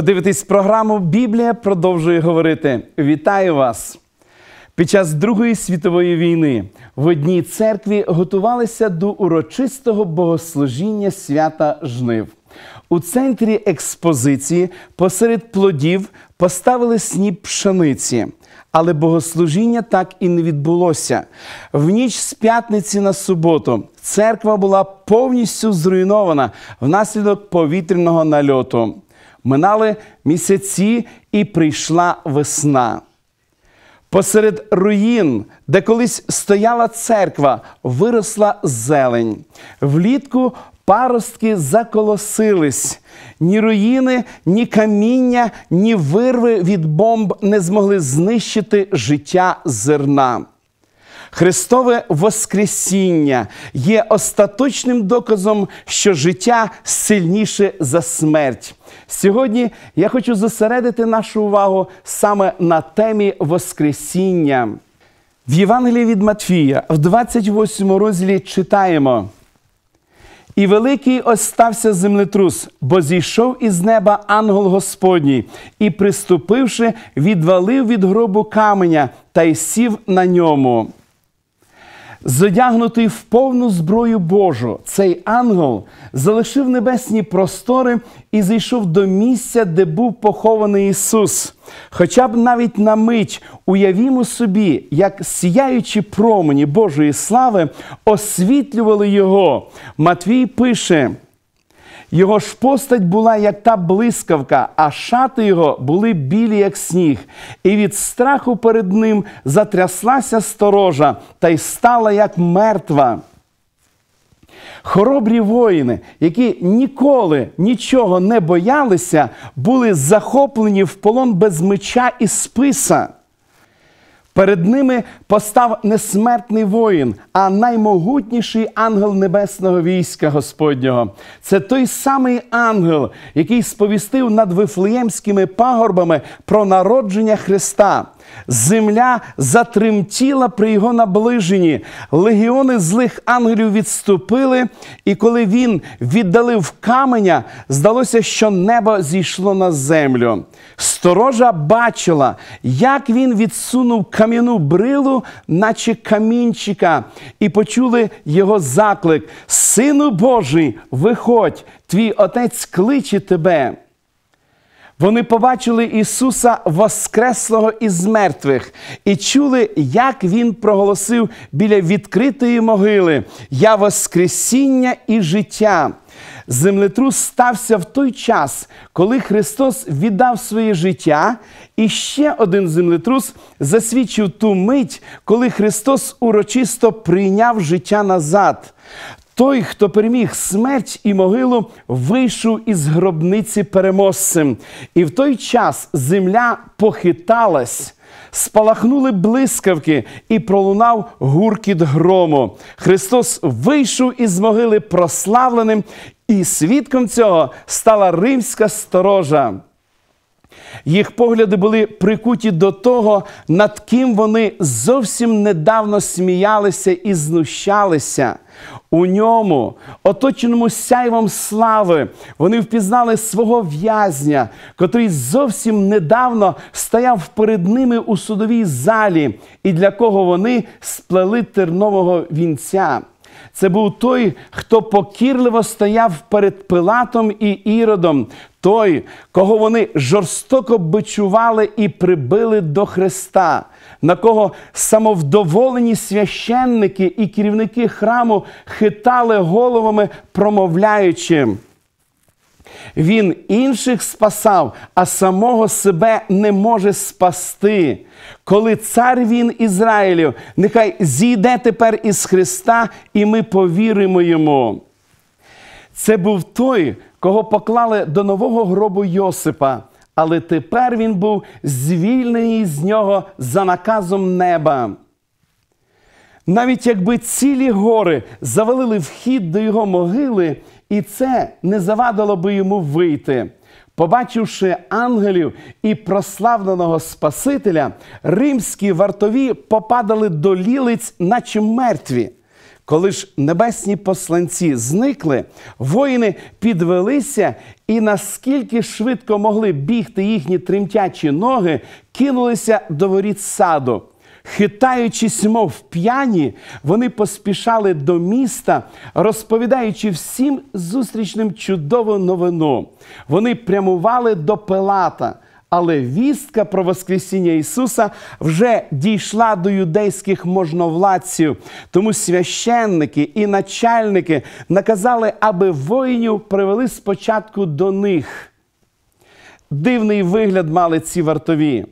Ви дивитесь програму Біблія продовжує говорити. Вітаю вас! Під час Другої світової війни в одній церкві готувалися до урочистого богослужіння свята жнив. У центрі експозиції посеред плодів поставили сніп пшениці. Але богослужіння так і не відбулося. В ніч з п'ятниці на суботу церква була повністю зруйнована внаслідок повітряного нальоту. Минали місяці і прийшла весна. Посеред руїн, де колись стояла церква, виросла зелень. Влітку паростки заколосились. Ні руїни, ні каміння, ні вирви від бомб не змогли знищити життя зерна. Христове Воскресіння є остаточним доказом, що життя сильніше за смерть. Сьогодні я хочу зосередити нашу увагу саме на темі Воскресіння. В Євангелії від Матфія, в 28 розділі читаємо. І великий ось стався землетрус, бо зійшов із неба ангел Господній, і, приступивши, відвалив від гробу каменя та й сів на ньому. Зодягнутий в повну зброю Божу, цей ангел залишив небесні простори і зайшов до місця, де був похований Ісус. Хоча б навіть на мить уявімо собі, як сіяючі промені Божої слави освітлювали Його. Матвій пише. Його ж постать була, як та блискавка, а шати його були білі, як сніг, і від страху перед ним затряслася сторожа та й стала як мертва. Хоробрі воїни, які ніколи нічого не боялися, були захоплені в полон без меча і списа. Перед ними постав не воїн, а наймогутніший ангел небесного війська Господнього. Це той самий ангел, який сповістив над вифлеємськими пагорбами про народження Христа. Земля затремтіла при його наближенні. Легіони злих ангелів відступили, і коли він віддалив каменя, здалося, що небо зійшло на землю. Сторожа бачила, як він відсунув кам'яну брилу, наче камінчика, і почули його заклик: Сину Божий, виходь, твій отець кличе тебе. Вони побачили Ісуса Воскреслого із мертвих і чули, як Він проголосив біля відкритої могили Я Воскресіння і життя. Землетрус стався в той час, коли Христос віддав своє життя, і ще один землетрус засвідчив ту мить, коли Христос урочисто прийняв життя назад. Той, хто переміг смерть і могилу, вийшов із гробниці переможцем. І в той час земля похиталась, спалахнули блискавки і пролунав гуркіт грому. Христос вийшов із могили прославленим, і свідком цього стала римська сторожа. Їх погляди були прикуті до того, над ким вони зовсім недавно сміялися і знущалися. У ньому, оточеному сяйвом слави, вони впізнали свого в'язня, котрий зовсім недавно стояв перед ними у судовій залі, і для кого вони сплели тернового вінця. Це був той, хто покірливо стояв перед Пилатом і Іродом, той, кого вони жорстоко бичували і прибили до Христа, на кого самовдоволені священники і керівники храму хитали головами, промовляючи. Він інших спасав, а самого себе не може спасти. Коли цар він Ізраїлів, нехай зійде тепер із Христа, і ми повіримо йому. Це був той, кого поклали до нового гробу Йосипа, але тепер він був звільнений з нього за наказом неба. Навіть якби цілі гори завалили вхід до його могили, і це не завадило би йому вийти. Побачивши ангелів і прославленого Спасителя, римські вартові попадали до лілиць, наче мертві. Коли ж небесні посланці зникли, воїни підвелися і наскільки швидко могли бігти їхні тремтячі ноги, кинулися до воріт саду. Хитаючись, мов п'яні, вони поспішали до міста, розповідаючи всім зустрічним чудову новину. Вони прямували до Пилата. Але вістка про Воскресіння Ісуса вже дійшла до юдейських можновладців. Тому священники і начальники наказали, аби воїнів привели спочатку до них. Дивний вигляд мали ці вартові,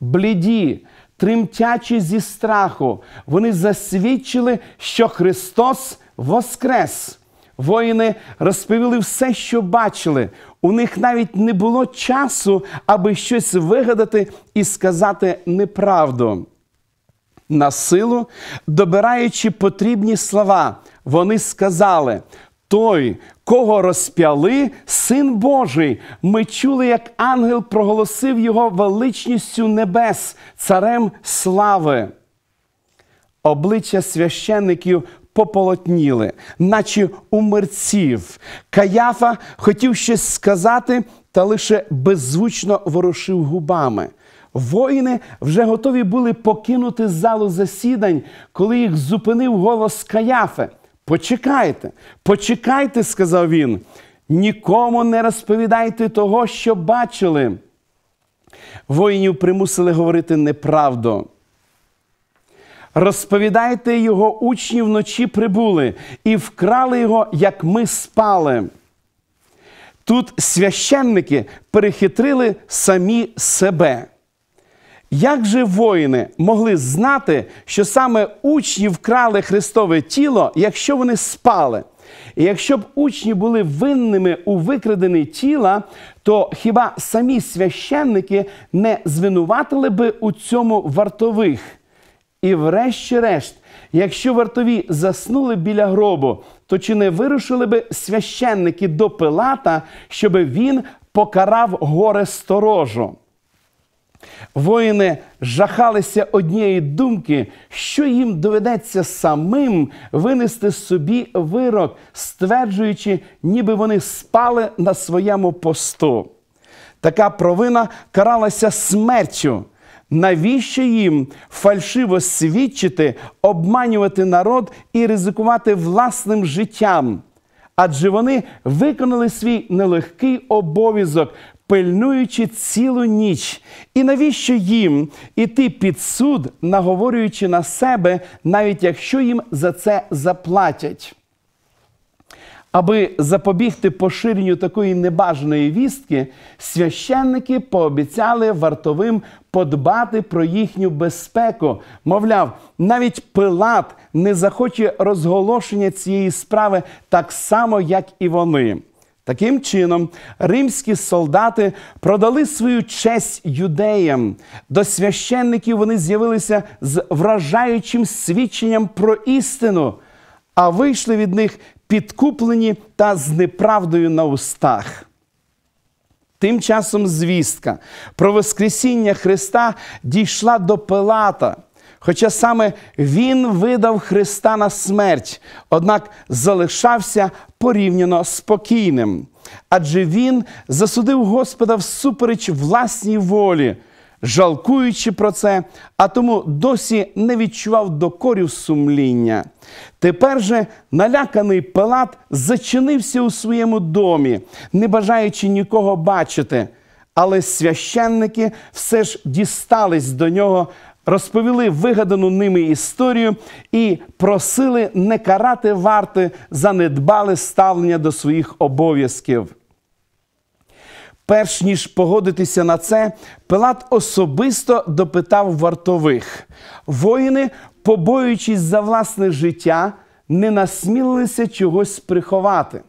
бліді, тремтячі зі страху. Вони засвідчили, що Христос воскрес. Воїни розповіли все, що бачили. У них навіть не було часу, аби щось вигадати і сказати неправду. На силу, добираючи потрібні слова, вони сказали: той, кого розп'яли, син Божий. Ми чули, як ангел проголосив його величністю небес, царем слави. Обличчя священників пополотніли, наче у мерців. Каяфа хотів щось сказати, та лише беззвучно ворушив губами. Воїни вже готові були покинути залу засідань, коли їх зупинив голос Каяфи. Почекайте, почекайте, сказав він. Нікому не розповідайте того, що бачили. Воїнів примусили говорити неправду. Розповідайте його учні вночі прибули і вкрали його, як ми спали. Тут священники перехитрили самі себе. Як же воїни могли знати, що саме учні вкрали Христове тіло, якщо вони спали? І якщо б учні були винними у викраденні тіла, то хіба самі священники не звинуватили би у цьому вартових? І, врешті-решт, якщо вартові заснули біля гробу, то чи не вирушили би священники до Пилата, щоб він покарав горе сторожу? Воїни жахалися однієї думки, що їм доведеться самим винести собі вирок, стверджуючи, ніби вони спали на своєму посту. Така провина каралася смертю. Навіщо їм фальшиво свідчити, обманювати народ і ризикувати власним життям? Адже вони виконали свій нелегкий обов'язок, пильнуючи цілу ніч. І навіщо їм іти під суд, наговорюючи на себе, навіть якщо їм за це заплатять? Аби запобігти поширенню такої небажаної вістки, священники пообіцяли вартовим подбати про їхню безпеку. Мовляв, навіть Пилат не захоче розголошення цієї справи так само, як і вони. Таким чином, римські солдати продали свою честь юдеям. До священників вони з'явилися з вражаючим свідченням про істину, а вийшли від них підкуплені та з неправдою на устах. Тим часом звістка про Воскресіння Христа дійшла до Пилата. Хоча саме Він видав Христа на смерть, однак залишався порівняно спокійним. Адже Він засудив Господа всупереч власній волі, жалкуючи про це, а тому досі не відчував докорів сумління. Тепер же наляканий Пилат зачинився у своєму домі, не бажаючи нікого бачити. Але священники все ж дістались до нього, розповіли вигадану ними історію і просили не карати варти за недбале ставлення до своїх обов'язків. Перш ніж погодитися на це, Пилат особисто допитав вартових. Воїни, побоюючись за власне життя, не насмілилися чогось приховати.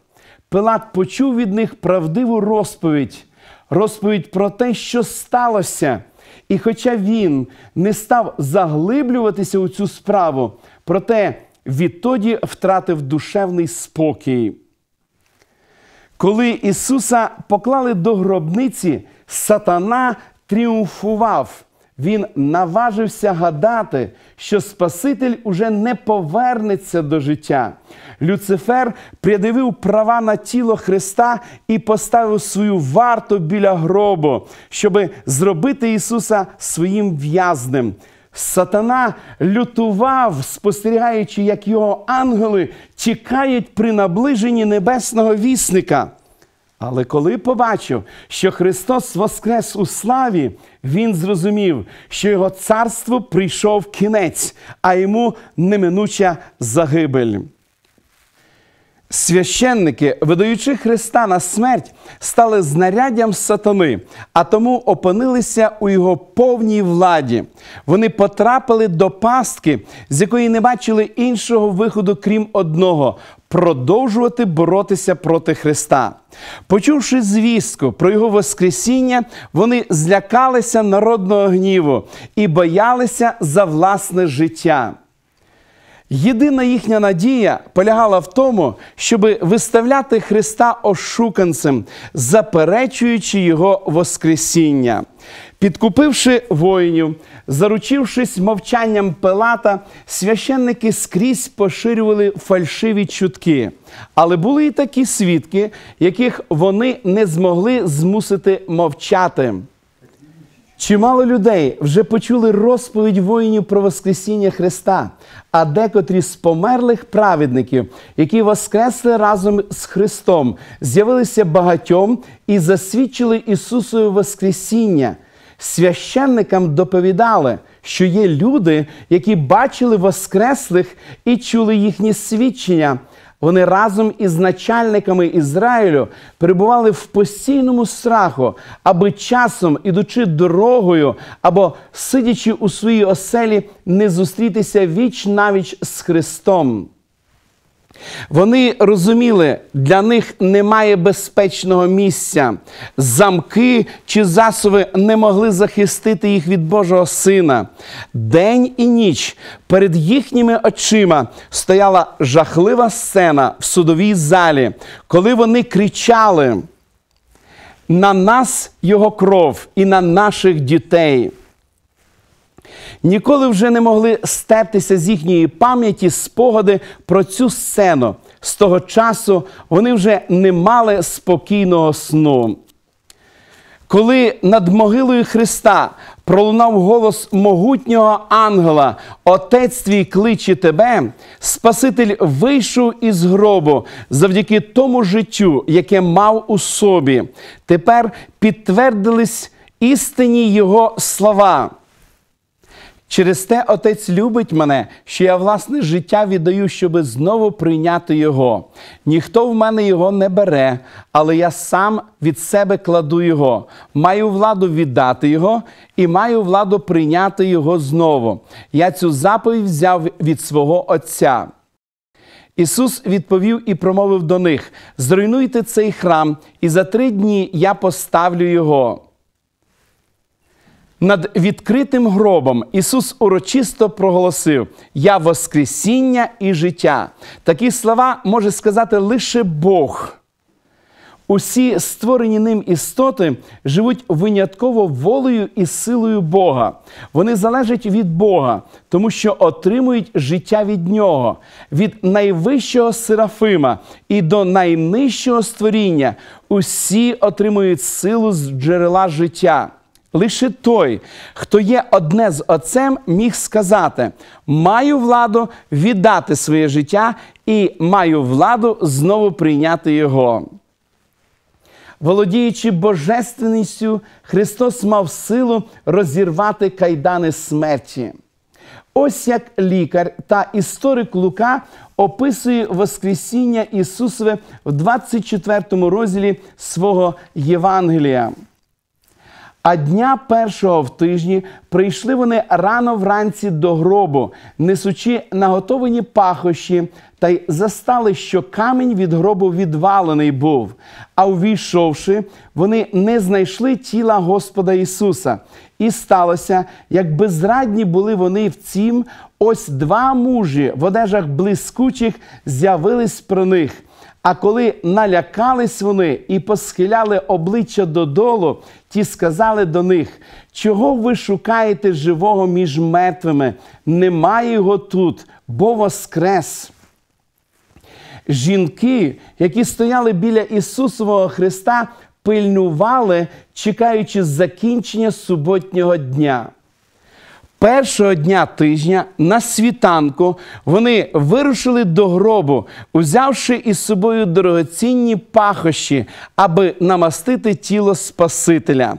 Пилат почув від них правдиву розповідь, розповідь про те, що сталося. І хоча він не став заглиблюватися у цю справу, проте відтоді втратив душевний спокій. Коли Ісуса поклали до гробниці, сатана тріумфував. він наважився гадати, що Спаситель уже не повернеться до життя. Люцифер придивив права на тіло Христа і поставив свою варту біля гробу, щоби зробити Ісуса своїм в'язнем. Сатана лютував, спостерігаючи, як його ангели тікають при наближенні небесного вісника. Але коли побачив, що Христос воскрес у славі, він зрозумів, що його царству прийшов кінець, а йому неминуча загибель. Священники, видаючи Христа на смерть, стали знаряддям сатани, а тому опинилися у його повній владі. Вони потрапили до пастки, з якої не бачили іншого виходу, крім одного продовжувати боротися проти Христа. Почувши звістку про його Воскресіння, вони злякалися народного гніву і боялися за власне життя. Єдина їхня надія полягала в тому, щоб виставляти Христа ошуканцем, заперечуючи Його Воскресіння. Підкупивши воїнів, заручившись мовчанням Пилата, священники скрізь поширювали фальшиві чутки. Але були і такі свідки, яких вони не змогли змусити мовчати. Чимало людей вже почули розповідь воїнів про Воскресіння Христа, а декотрі з померлих праведників, які воскресли разом з Христом, з'явилися багатьом і засвідчили Ісусове Воскресіння. Священникам доповідали, що є люди, які бачили Воскреслих і чули їхні свідчення. Вони разом із начальниками Ізраїлю перебували в постійному страху, аби часом, ідучи дорогою або сидячи у своїй оселі, не зустрітися віч навіч з Христом. Вони розуміли, для них немає безпечного місця. Замки чи засови не могли захистити їх від Божого Сина. День і ніч перед їхніми очима стояла жахлива сцена в судовій залі, коли вони кричали на нас його кров і на наших дітей ніколи вже не могли стертися з їхньої пам'яті спогади про цю сцену. З того часу вони вже не мали спокійного сну. Коли над могилою Христа пролунав голос могутнього ангела, Отець твій кличе тебе, Спаситель вийшов із гробу завдяки тому життю, яке мав у собі. Тепер підтвердились істинні Його слова. Через те Отець любить мене, що я власне життя віддаю, щоби знову прийняти Його. Ніхто в мене його не бере, але я сам від себе кладу Його. Маю владу віддати Його і маю владу прийняти Його знову. Я цю заповідь взяв від свого Отця. Ісус відповів і промовив до них: Зруйнуйте цей храм, і за три дні я поставлю його. Над відкритим гробом Ісус урочисто проголосив: Я Воскресіння і життя. Такі слова може сказати лише Бог. Усі створені ним істоти живуть винятково волею і силою Бога. Вони залежать від Бога, тому що отримують життя від Нього, від найвищого серафима і до найнижчого створіння. Усі отримують силу з джерела життя. Лише той, хто є одне з Отцем, міг сказати: маю владу віддати своє життя і маю владу знову прийняти Його. Володіючи божественністю, Христос мав силу розірвати кайдани смерті. Ось як лікар та історик Лука описує Воскресіння Ісусове в 24 розділі свого Євангелія. А дня першого в тижні прийшли вони рано вранці до гробу, несучи наготовані пахощі, та й застали, що камінь від гробу відвалений був. А увійшовши, вони не знайшли тіла Господа Ісуса. І сталося, як безрадні були вони в цім, ось два мужі в одежах блискучих з'явились про них. А коли налякались вони і посхиляли обличчя додолу, ті сказали до них: чого ви шукаєте живого між мертвими? Немає його тут, бо воскрес. Жінки, які стояли біля Ісусового Христа, пильнували, чекаючи закінчення суботнього дня. Першого дня тижня на світанку вони вирушили до гробу, узявши із собою дорогоцінні пахощі, аби намастити тіло Спасителя.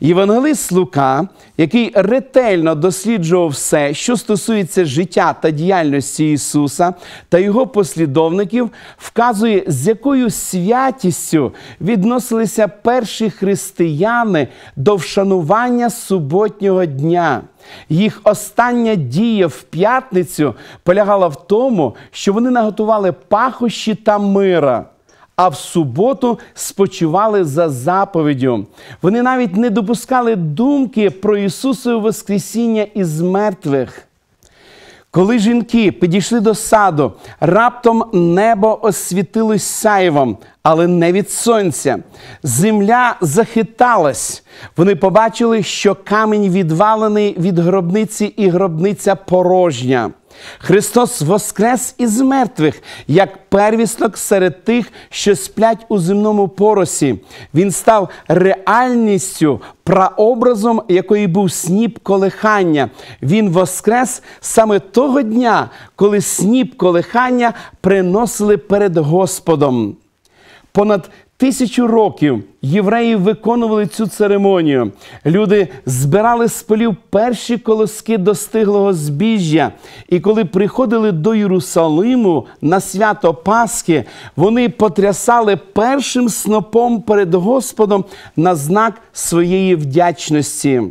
Євангелист Лука, який ретельно досліджував все, що стосується життя та діяльності Ісуса та його послідовників, вказує, з якою святістю відносилися перші християни до вшанування суботнього дня. Їх остання дія в п'ятницю полягала в тому, що вони наготували пахощі та мира. А в суботу спочивали за заповіддю. Вони навіть не допускали думки про Ісусове Воскресіння із мертвих. Коли жінки підійшли до саду, раптом небо освітилось сяйвом, але не від сонця. Земля захиталась. Вони побачили, що камінь відвалений від гробниці, і гробниця порожня. Христос воскрес із мертвих, як первісток серед тих, що сплять у земному поросі. Він став реальністю, прообразом, якої був сніп колихання. Він воскрес саме того дня, коли сніп колихання приносили перед Господом. Понад тисячу років євреї виконували цю церемонію. Люди збирали з полів перші колоски достиглого збіжжя. І коли приходили до Єрусалиму на свято Пасхи, вони потрясали першим снопом перед Господом на знак своєї вдячності.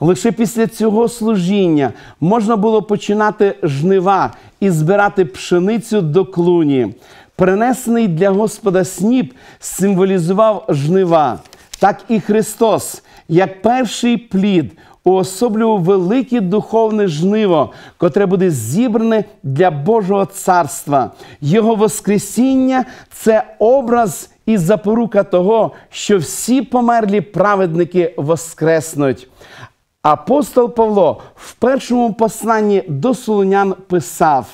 Лише після цього служіння можна було починати жнива і збирати пшеницю до клуні. Принесений для Господа сніп символізував жнива. Так і Христос, як перший плід, уособлював велике духовне жниво, котре буде зібране для Божого царства. Його Воскресіння це образ і запорука того, що всі померлі праведники воскреснуть. Апостол Павло в першому посланні до Солонян писав.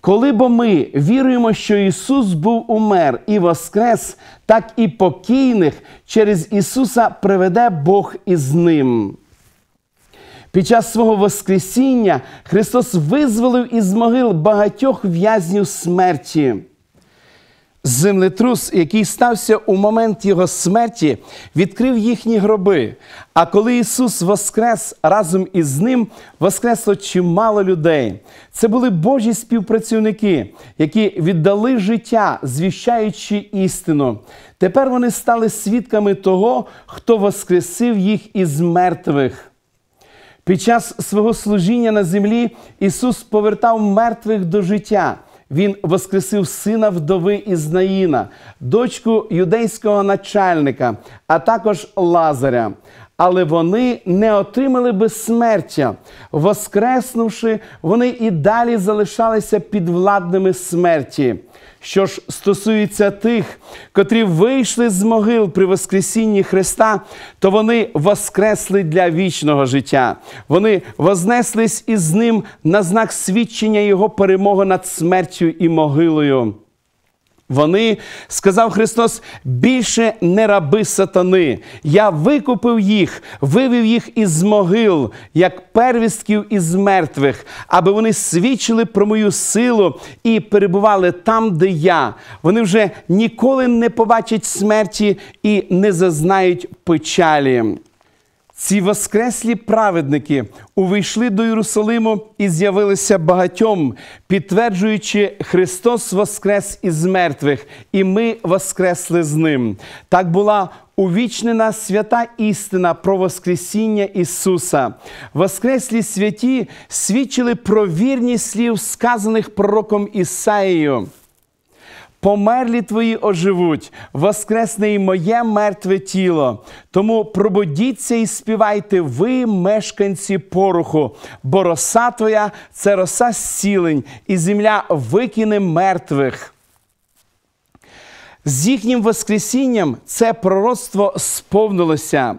Коли бо ми віруємо, що Ісус був умер і воскрес, так і покійних через Ісуса приведе Бог із ним. Під час свого Воскресіння Христос визволив із могил багатьох в'язнів смерті. Землетрус, який стався у момент його смерті, відкрив їхні гроби. А коли Ісус воскрес разом із ним, воскресло чимало людей. Це були Божі співпрацівники, які віддали життя, звіщаючи істину. Тепер вони стали свідками того, хто воскресив їх із мертвих. Під час свого служіння на землі Ісус повертав мертвих до життя. Він воскресив сина вдови Ізнаїна, дочку юдейського начальника, а також Лазаря. Але вони не отримали безсмертя. Воскреснувши, вони і далі залишалися підвладними смерті. Що ж стосується тих, котрі вийшли з могил при Воскресінні Христа, то вони воскресли для вічного життя. Вони вознеслись із ним на знак свідчення Його перемоги над смертю і могилою. Вони, сказав Христос, більше не раби сатани. Я викупив їх, вивів їх із могил, як первістків із мертвих, аби вони свідчили про мою силу і перебували там, де я. Вони вже ніколи не побачать смерті і не зазнають печалі. Ці воскреслі праведники увійшли до Єрусалиму і з'явилися багатьом, підтверджуючи, Христос воскрес із мертвих, і ми воскресли з Ним. Так була увічнена свята істина про Воскресіння Ісуса. Воскреслі святі свідчили про вірність слів, сказаних пророком Ісаїю. Померлі твої оживуть, воскресне і моє мертве тіло. Тому пробудіться і співайте ви, мешканці поруху, бо роса твоя це роса зцілень, і земля викине мертвих. З їхнім Воскресінням це пророцтво сповнилося.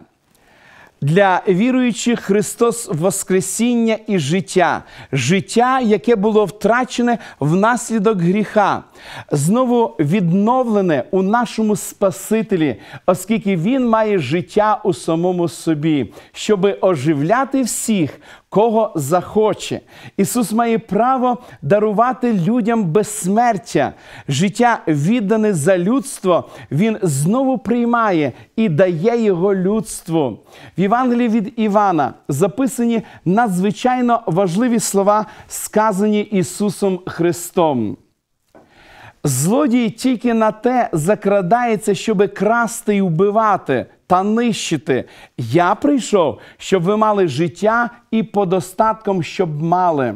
Для віруючих Христос Воскресіння і життя, життя, яке було втрачене внаслідок гріха, знову відновлене у нашому Спасителі, оскільки Він має життя у самому собі, щоби оживляти всіх, кого захоче. Ісус має право дарувати людям безсмертя, життя віддане за людство, Він знову приймає і дає його людству. В Євангелії від Івана записані надзвичайно важливі слова, сказані Ісусом Христом. Злодій тільки на те закрадається, щоби красти і вбивати та нищити. Я прийшов, щоб ви мали життя і подостатком, щоб мали.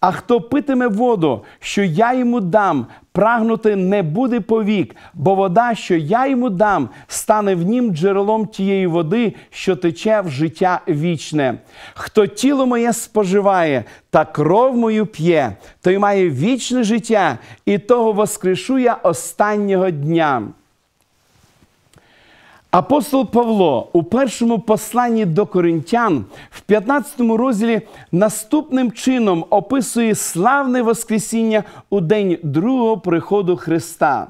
А хто питиме воду, що я йому дам, прагнути не буде повік, бо вода, що я йому дам, стане в нім джерелом тієї води, що тече в життя вічне. Хто тіло моє споживає та кров мою п'є, той має вічне життя, і того воскрешу я останнього дня. Апостол Павло у першому посланні до коринтян в 15 розділі наступним чином описує славне Воскресіння у день другого приходу Христа.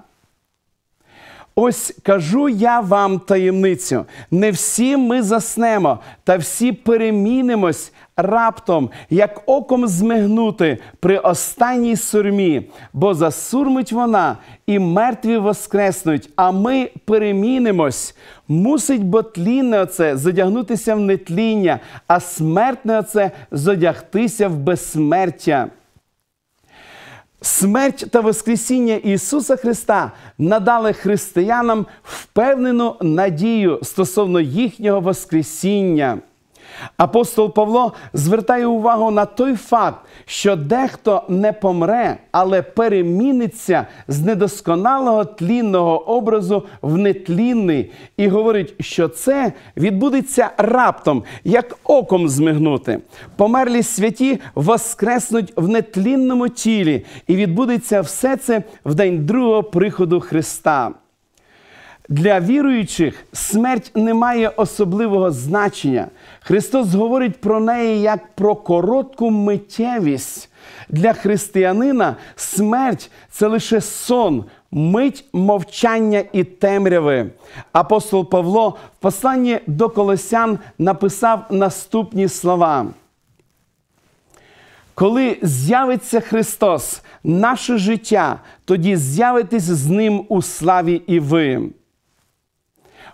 Ось кажу я вам таємницю: не всі ми заснемо, та всі перемінимось раптом, як оком змигнути при останній сурмі, бо засурмить вона, і мертві воскреснуть, а ми перемінимось. Мусить бо тлінне оце задягнутися в нетління, а смертне оце зодягтися в безсмертя. Смерть та Воскресіння Ісуса Христа надали християнам впевнену надію стосовно їхнього Воскресіння. Апостол Павло звертає увагу на той факт, що дехто не помре, але переміниться з недосконалого тлінного образу в нетлінний, і говорить, що це відбудеться раптом, як оком змигнути. Померлі святі воскреснуть в нетлінному тілі, і відбудеться все це в день другого приходу Христа. Для віруючих смерть не має особливого значення. Христос говорить про неї як про коротку миттєвість. Для християнина смерть це лише сон, мить мовчання і темряви. Апостол Павло в посланні до Колосян написав наступні слова. Коли з'явиться Христос, наше життя, тоді з'явитесь з Ним у славі і ви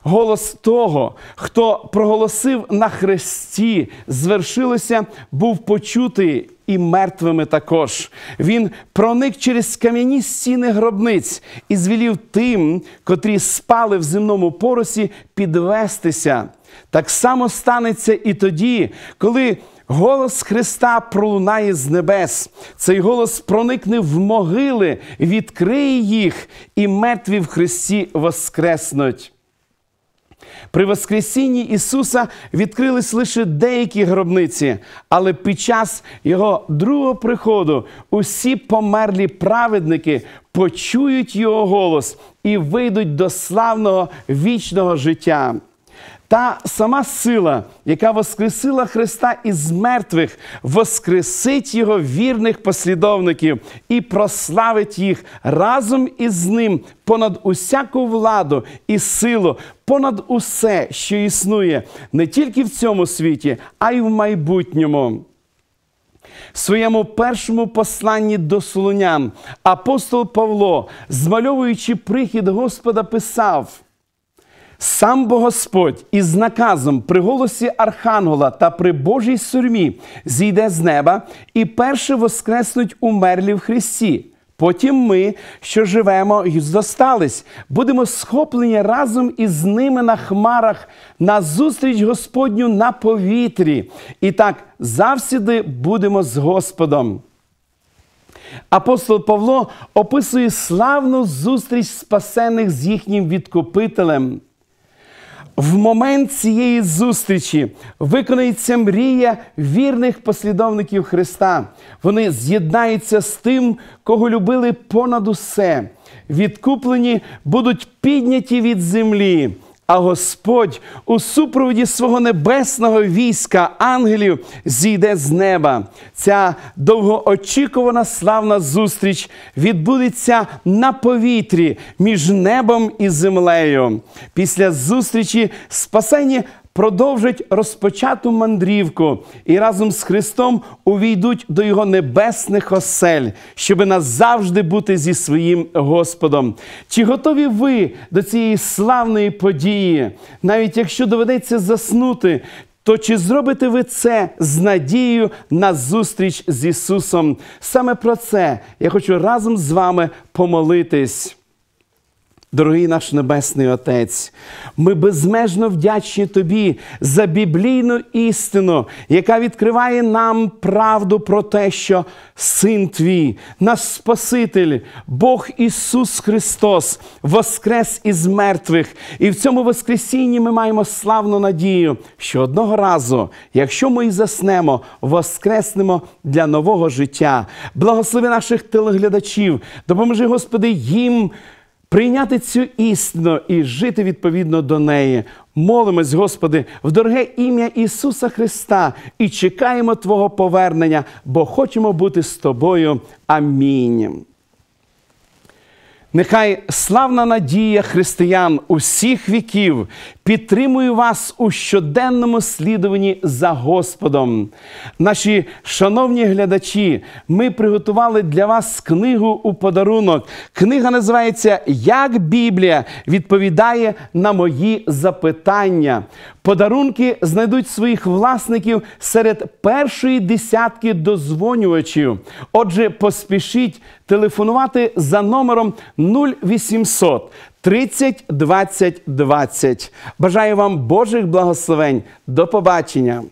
голос того, хто проголосив на хресті, звершилося, був почутий і мертвими також. Він проник через кам'яні стіни гробниць і звелів тим, котрі спали в земному поросі, підвестися. Так само станеться і тоді, коли. Голос Христа пролунає з небес. Цей голос проникне в могили, відкриє їх, і мертві в Христі воскреснуть. При Воскресінні Ісуса відкрились лише деякі гробниці, але під час Його другого приходу усі померлі праведники почують Його голос і вийдуть до славного вічного життя. Та сама сила, яка воскресила Христа із мертвих, воскресить Його вірних послідовників і прославить їх разом із ним понад усяку владу і силу, понад усе, що існує не тільки в цьому світі, а й в майбутньому. В своєму першому посланні до Солонян апостол Павло, змальовуючи прихід Господа, писав. Сам бо Господь із наказом при голосі Архангела та при Божій сурмі зійде з неба і перше воскреснуть умерлі в Христі. Потім ми, що живемо і зостались, будемо схоплені разом із ними на хмарах на зустріч Господню на повітрі. І так завсіди будемо з Господом. Апостол Павло описує славну зустріч спасених з їхнім відкупителем. В момент цієї зустрічі виконається мрія вірних послідовників Христа. Вони з'єднаються з тим, кого любили понад усе. Відкуплені будуть підняті від землі. А Господь у супроводі свого небесного війська ангелів зійде з неба. Ця довгоочікувана славна зустріч відбудеться на повітрі між небом і землею. Після зустрічі спасені продовжать розпочату мандрівку і разом з Христом увійдуть до Його небесних осель, щоби назавжди бути зі своїм Господом. Чи готові ви до цієї славної події, навіть якщо доведеться заснути? То чи зробите ви це з надією на зустріч з Ісусом? Саме про це я хочу разом з вами помолитись. Дорогий наш Небесний Отець, ми безмежно вдячні Тобі за біблійну істину, яка відкриває нам правду про те, що Син Твій, наш Спаситель, Бог Ісус Христос, воскрес із мертвих. І в цьому Воскресінні ми маємо славну надію, що одного разу, якщо ми і заснемо, воскреснемо для нового життя. Благослови наших телеглядачів, допоможи, Господи, їм прийняти цю істину і жити відповідно до неї. Молимось, Господи, в дороге ім'я Ісуса Христа і чекаємо Твого повернення, бо хочемо бути з Тобою. Амінь. Нехай славна надія християн усіх віків підтримує вас у щоденному слідуванні за Господом. Наші шановні глядачі, ми приготували для вас книгу у подарунок. Книга називається Як Біблія відповідає на мої запитання. Подарунки знайдуть своїх власників серед першої десятки дозвонювачів. Отже, поспішіть телефонувати за номером 0800 30 20 20. Бажаю вам Божих благословень. До побачення!